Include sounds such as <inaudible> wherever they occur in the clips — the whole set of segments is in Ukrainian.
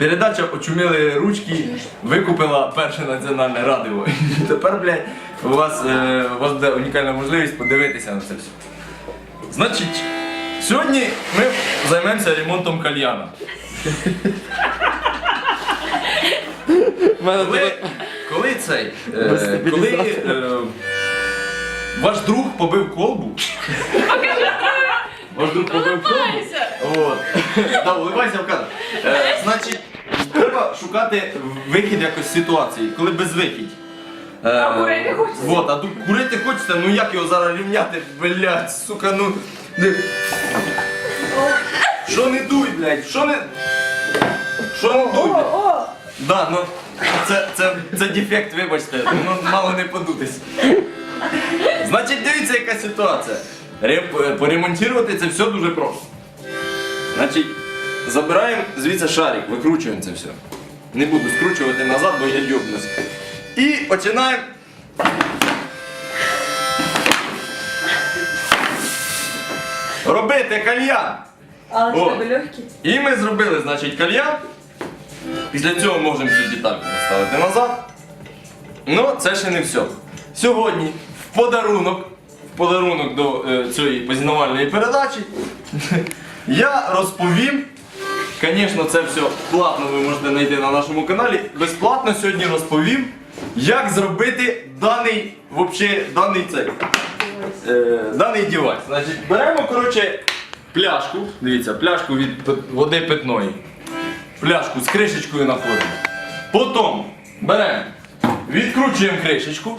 Передача очуміли ручки викупила перше національне радіо. <laughs> І тепер, блядь, у вас, е, у вас буде унікальна можливість подивитися на це все. Значить, сьогодні ми займемося ремонтом кальяна. <laughs> Коли, коли цей, е, коли е, ваш друг побив колбу. Ваш друг побив колбу. От. <laughs> Да, уливайся в кадр. Е, значить, треба шукати вихід якось з ситуації, коли безвихідь. Е, А курити хочеться? Вот, а тут курити хочеться, ну як його зараз рівняти, блядь, сука, ну. Що не дуй, блядь, що не. Що не дуй, блядь. Да, ну це, це, це дефект, вибачте, ну мало не подутись. Значить, дивіться, яка ситуація. Ре- Поремонтувати це все дуже просто. Значить, забираємо звідси шарик, викручуємо це все. Не буду скручувати назад, бо я йобнусь. І починаємо. Робити кальян. Але О. в тебе легкі. І ми зробили, значить, кальян. Після цього можемо цю детальку поставити назад. Ну, це ще не все. Сьогодні в подарунок, в подарунок до е, цієї позінувальної передачі <laughs> я розповім. Звісно, це все платно ви можете знайти на нашому каналі. Безплатно сьогодні розповім, як зробити даний, вообще, даний цей, е, даний девайс. Значить, беремо, коротше, пляшку. Дивіться, пляшку від води питної. Пляшку з кришечкою находимо. Потім беремо, відкручуємо кришечку.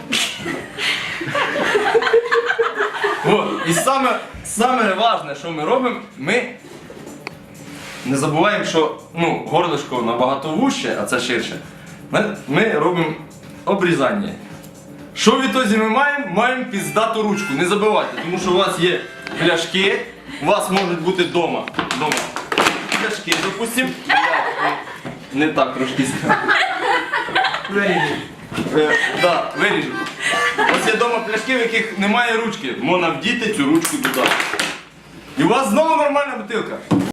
От. І саме, саме важне, що ми робимо, ми не забуваємо, що ну, горлишко набагато вужче, а це ширше. Ми, ми робимо обрізання. Що в ітозі ми маємо? Маємо піздату ручку. Не забувайте, тому що у вас є пляшки, у вас можуть бути вдома. Дома. Пляшки, допустим. Не так трошки. Виріжу. Е, да, виріжу. Ось є вдома пляшки, в яких немає ручки. Можна вдіти цю ручку туди. І у вас знову нормальна бутилка.